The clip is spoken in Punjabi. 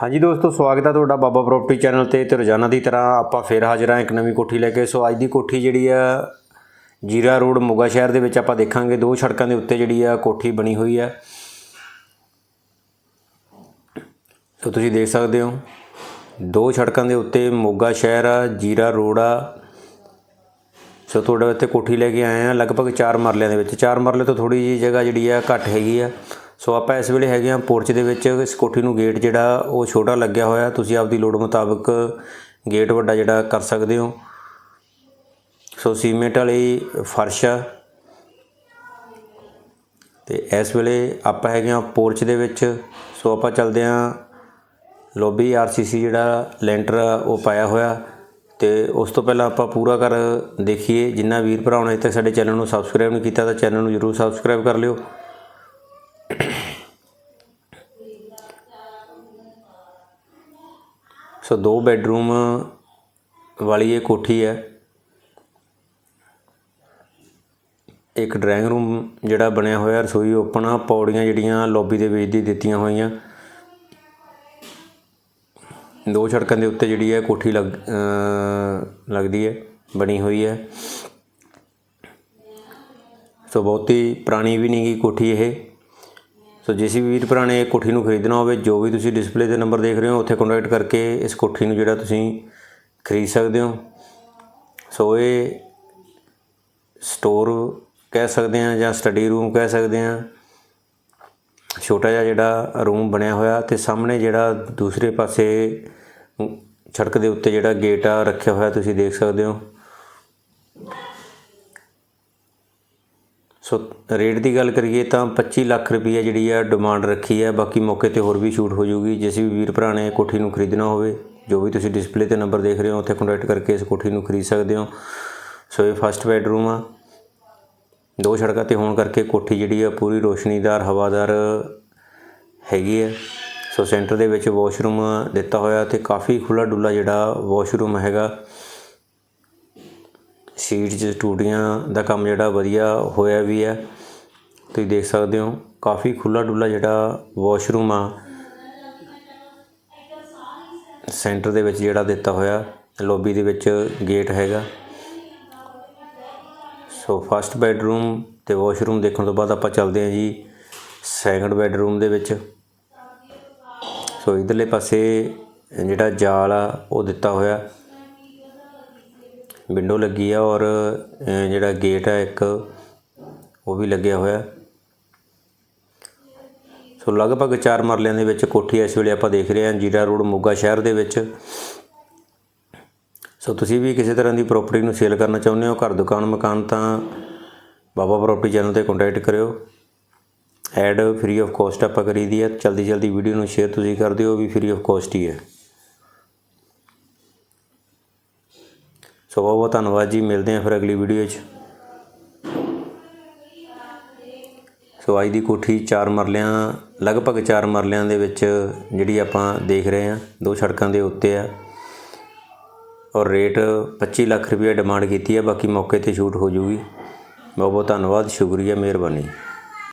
ਹਾਂਜੀ ਦੋਸਤੋ, ਸਵਾਗਤ ਹੈ ਤੁਹਾਡਾ ਬਾਬਾ ਪ੍ਰਾਪਰਟੀ ਚੈਨਲ ਤੇ ਤੇ ਰੋਜ਼ਾਨਾ ਦੀ ਤਰ੍ਹਾਂ ਆਪਾਂ ਫੇਰ ਹਾਜ਼ਰ ਹਾਂ ਇੱਕ ਨਵੀਂ ਕੋਠੀ ਲੈ ਕੇ। ਸੋ ਅੱਜ ਦੀ ਕੋਠੀ ਜਿਹੜੀ ਆ, ਜੀਰਾ ਰੋਡ, ਮੋਗਾ ਸ਼ਹਿਰ ਦੇ ਵਿੱਚ ਆਪਾਂ ਦੇਖਾਂਗੇ। ਦੋ ਸੜਕਾਂ ਦੇ ਉੱਤੇ ਜਿਹੜੀ ਆ ਕੋਠੀ ਬਣੀ ਹੋਈ ਆ। ਸੋ ਤੁਸੀਂ ਦੇਖ ਸਕਦੇ ਹੋ, ਦੋ ਸੜਕਾਂ ਦੇ ਉੱਤੇ ਮੋਗਾ ਸ਼ਹਿਰ ਆ, ਜੀਰਾ ਰੋਡ ਆ। ਸੋ ਤੁਹਾਡੇ ਇੱਥੇ ਕੋਠੀ ਲੈ ਕੇ ਆਏ ਆ, ਲਗਭਗ 4 ਮਰਲਿਆਂ ਦੇ ਵਿੱਚ। 4 ਮਰਲੇ ਤੋਂ ਥੋੜੀ ਜਿਹੀ ਜਗ੍ਹਾ ਜਿਹੜੀ ਆ ਘੱਟ ਹੈਗੀ ਆ। ਸੋ ਆਪਾਂ ਇਸ ਵੇਲੇ ਹੈਗੇ ਆ ਪੋਰਚ ਦੇ ਵਿੱਚ, ਇਸ ਕੋਠੀ ਨੂੰ ਗੇਟ ਜਿਹੜਾ ਉਹ ਛੋਟਾ ਲੱਗਿਆ ਹੋਇਆ। ਤੁਸੀਂ ਆਪਦੀ ਲੋੜ ਮੁਤਾਬਕ ਗੇਟ ਵੱਡਾ ਜਿਹੜਾ ਕਰ ਸਕਦੇ ਹੋ। ਸੋ ਸੀਮੈਂਟ ਵਾਲੀ ਫਰਸ਼ ਆ। ਤੇ ਇਸ ਵੇਲੇ ਆਪਾਂ ਹੈਗੇ ਆ ਪੋਰਚ ਦੇ ਵਿੱਚ। ਸੋ ਆਪਾਂ ਚੱਲਦੇ ਆ ਲੌਬੀ ਆਰਸੀਸੀ ਜਿਹੜਾ ਲੈਂਟਰ ਆ, ਉਹ ਪਾਇਆ ਹੋਇਆ। ਤੇ ਉਸ ਤੋਂ ਪਹਿਲਾਂ ਆਪਾਂ ਪੂਰਾ ਘਰ ਦੇਖੀਏ। ਜਿੰਨਾ ਵੀਰ ਭਰਾ ਨੇ ਤੱਕ ਸਾਡੇ ਚੈਨਲ ਨੂੰ ਸਬਸਕ੍ਰਾਈਬ ਨਹੀਂ ਕੀਤਾ ਤਾਂ ਚੈਨਲ ਨੂੰ ਜਰੂਰ ਸਬਸਕ੍ਰਾਈਬ ਕਰ ਲਿਓ। ਸੋ ਦੋ ਬੈੱਡਰੂਮ ਵਾਲੀ ਇਹ ਕੋਠੀ ਹੈ। ਇੱਕ ਡਰਾਇੰਗ ਰੂਮ ਜਿਹੜਾ ਬਣਿਆ ਹੋਇਆ, ਰਸੋਈ ਓਪਨ ਆ, ਪੌੜੀਆਂ ਜਿਹੜੀਆਂ ਲੌਬੀ ਦੇ ਵਿੱਚ ਦੀ ਦਿੱਤੀਆਂ ਹੋਈਆਂ। ਦੋ ਸੜਕਾਂ ਦੇ ਉੱਤੇ ਜਿਹੜੀ ਹੈ ਕੋਠੀ ਲੱਗ ਲੱਗਦੀ ਹੈ, ਬਣੀ ਹੋਈ ਹੈ। ਸੋ ਬਹੁਤੀ ਪੁਰਾਣੀ ਵੀ ਨਹੀਂ ਗੀ ਕੋਠੀ ਇਹ। ਸੋ ਜਿਸ ਵੀਰ ਭਰਾ ਨੇ ਕੋਠੀ ਨੂੰ ਖਰੀਦਣਾ ਹੋਵੇ, ਜੋ ਵੀ ਤੁਸੀਂ ਡਿਸਪਲੇ ਤੇ ਨੰਬਰ ਦੇਖ ਰਹੇ ਹੋ, ਉੱਥੇ ਕੰਟੈਕਟ ਕਰਕੇ ਇਸ ਕੋਠੀ ਨੂੰ ਜਿਹੜਾ ਤੁਸੀਂ ਖਰੀਦ ਸਕਦੇ ਹੋ। ਸੋ ਇਹ ਸਟੋਰ ਕਹਿ ਸਕਦੇ ਆ ਜਾਂ ਸਟੱਡੀ ਰੂਮ ਕਹਿ ਸਕਦੇ ਆ ਛੋਟਾ ਜਿਹਾ ਜਿਹੜਾ ਰੂਮ ਬਣਿਆ ਹੋਇਆ ਤੇ ਸਾਹਮਣੇ ਜਿਹੜਾ ਦੂਸਰੇ ਪਾਸੇ ਸੜਕ ਦੇ ਉੱਤੇ ਜਿਹੜਾ ਗੇਟ ਆ, ਰੱਖਿਆ ਹੋਇਆ ਤੁਸੀਂ ਦੇਖ ਸਕਦੇ ਹੋ। ਸੋ ਰੇਟ ਦੀ ਗੱਲ ਕਰੀਏ ਤਾਂ 25 ਲੱਖ ਰੁਪਈਆ ਜਿਹੜੀ ਆ ਡਿਮਾਂਡ ਰੱਖੀ ਹੈ ਬਾਕੀ ਮੌਕੇ ਤੇ ਹੋਰ ਵੀ ਛੂਟ ਹੋ ਜੂਗੀ ਜਿਸ ਵੀ ਵੀਰ ਭਰਾ ਨੇ ਕੋਠੀ ਨੂੰ ਖਰੀਦਣਾ ਹੋਵੇ, ਜੋ ਵੀ ਤੁਸੀਂ ਡਿਸਪਲੇ ਤੇ ਨੰਬਰ ਦੇਖ ਰਹੇ ਹੋ, ਉੱਥੇ ਕੰਟੈਕਟ ਕਰਕੇ ਇਸ ਕੋਠੀ ਨੂੰ ਖਰੀਦ ਸਕਦੇ ਹੋ। ਸੋ ਇਹ ਫਸਟ ਬੈਡਰੂਮ ਆ। ਦੋ ਸੜਕਾਂ ਤੇ ਹੋਣ ਕਰਕੇ ਕੋਠੀ ਜਿਹੜੀ ਆ ਪੂਰੀ ਰੋਸ਼ਨੀਦਾਰ, ਹਵਾਦਾਰ ਹੈਗੀ ਹੈ ਸੋ ਸੈਂਟਰ ਦੇ ਵਿੱਚ ਵਾਸ਼ਰੂਮ ਦਿੱਤਾ ਹੋਇਆ ਤੇ ਕਾਫੀ ਖੁੱਲਾ ਡੁੱਲਾ ਜਿਹੜਾ ਵਾਸ਼ਰੂਮ ਹੈਗਾ। ਸੀਟਸ ਟੂਟੀਆਂ ਦਾ ਕੰਮ ਜਿਹੜਾ ਵਧੀਆ ਹੋਇਆ ਵੀ ਹੈ। ਤੁਸੀਂ ਦੇਖ ਸਕਦੇ ਹੋ, ਕਾਫੀ ਖੁੱਲਾ ਡੁੱਲਾ ਜਿਹੜਾ ਵਾਸ਼ਰੂਮ ਆ, ਸੈਂਟਰ ਦੇ ਵਿੱਚ ਜਿਹੜਾ ਦਿੱਤਾ ਹੋਇਆ, ਲੌਬੀ ਦੇ ਵਿੱਚ ਗੇਟ ਹੈਗਾ। ਸੋ ਫਸਟ ਬੈਡਰੂਮ ਤੇ ਵਾਸ਼ਰੂਮ ਦੇਖਣ ਤੋਂ ਬਾਅਦ ਆਪਾਂ ਚੱਲਦੇ ਹਾਂ ਜੀ ਸੈਕੰਡ ਬੈਡਰੂਮ ਦੇ ਵਿੱਚ। ਸੋ ਇਧਰਲੇ ਪਾਸੇ ਜਿਹੜਾ ਜਾਲ ਆ, ਉਹ ਦਿੱਤਾ ਹੋਇਆ। ਵਿੰਡੋ ਲੱਗੀ ਆ ਔਰ ਜਿਹੜਾ ਗੇਟ ਆ ਇੱਕ, ਉਹ ਵੀ ਲੱਗਿਆ ਹੋਇਆ। ਸੋ ਲਗਭਗ 4 ਮਰਲਿਆਂ ਦੇ ਵਿੱਚ ਕੋਠੀ ਇਸ ਵੇਲੇ ਆਪਾਂ ਦੇਖ ਰਹੇ ਹਾਂ ਜੀਰਾ ਰੋਡ ਮੋਗਾ ਸ਼ਹਿਰ ਦੇ ਵਿੱਚ। ਸੋ ਤੁਸੀਂ ਵੀ ਕਿਸੇ ਤਰ੍ਹਾਂ ਦੀ ਪ੍ਰਾਪਰਟੀ ਨੂੰ ਸੇਲ ਕਰਨਾ ਚਾਹੁੰਦੇ ਹੋ, ਘਰ, ਦੁਕਾਨ, ਮਕਾਨ, ਤਾਂ ਬਾਬਾ ਪ੍ਰਾਪਰਟੀ ਚੈਨਲ ਤੇ ਕੰਟੈਕਟ ਕਰਿਓ। ਐਡ ਫ੍ਰੀ ਆਫ ਕਾਸਟ ਆਪਾਂ ਕਰੀ ਦੀ ਹੈ ਜਲਦੀ ਜਲਦੀ ਵੀਡੀਓ ਨੂੰ ਸ਼ੇਅਰ ਤੁਸੀਂ ਕਰ ਦਿਓ, ਉਹ ਵੀ ਫ੍ਰੀ ਆਫ ਕਾਸਟ ਹੀ ਹੈ। ਸੋ ਬਹੁਤ ਬਹੁਤ ਧੰਨਵਾਦ ਜੀ, ਮਿਲਦੇ ਹਾਂ ਫਿਰ ਅਗਲੀ ਵੀਡੀਓ 'ਚ। ਸੋ ਅੱਜ ਦੀ ਕੋਠੀ 4 ਮਰਲਿਆਂ, ਲਗਭਗ 4 ਮਰਲਿਆਂ ਦੇ ਵਿੱਚ ਜਿਹੜੀ ਆਪਾਂ ਦੇਖ ਰਹੇ ਹਾਂ, ਦੋ ਸੜਕਾਂ ਦੇ ਉੱਤੇ ਆ। ਔਰ ਰੇਟ 25 ਲੱਖ ਰੁਪਏ ਡਿਮਾਂਡ ਕੀਤੀ ਹੈ ਬਾਕੀ ਮੌਕੇ ਤੇ ਛੂਟ ਹੋ ਜੂਗੀ। ਬਹੁਤ ਬਹੁਤ ਧੰਨਵਾਦ, ਸ਼ੁਕਰੀਆ, ਮਿਹਰਬਾਨੀ।